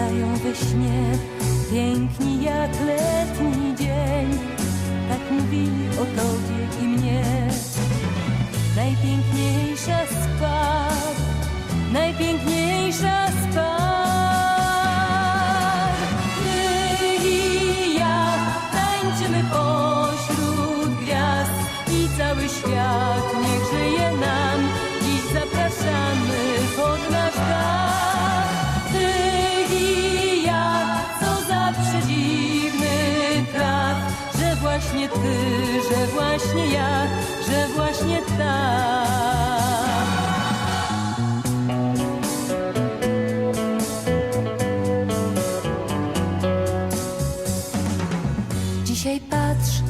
miewają we śnie, piękni jak letni dzień. Tak mówili o tobie i mnie. Najpiękniejsza spad, najpiękniejsza spad. Ty i ja tańczymy pośród gwiazd i cały świat właśnie ty, że właśnie ja, że właśnie tak. Dzisiaj patrz,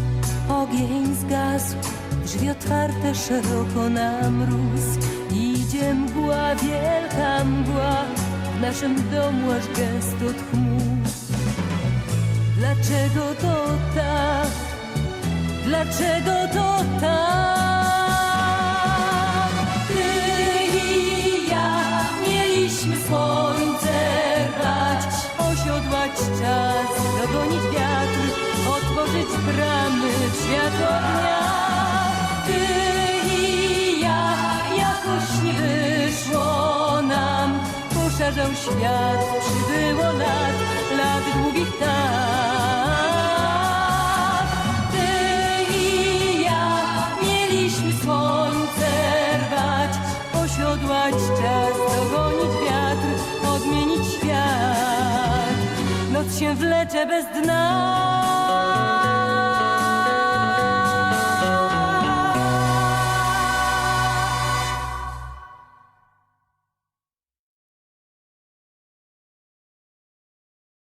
ogień zgasł, drzwi otwarte szeroko na mróz. Idzie mgła, wielka mgła, w naszym domu aż gest od chmur. Dlaczego to? Dlaczego to tak? Ty i ja mieliśmy słońce brać, osiodłać czas, dogonić wiatr, otworzyć bramy w światło dnia. Ty i ja jakoś nie wyszło nam, poszarzał świat, przybyło lat, lat długich tak. Słońce rwać, osiodłać czas, dogonić wiatr, odmienić świat. Noc się wlecze bez dna.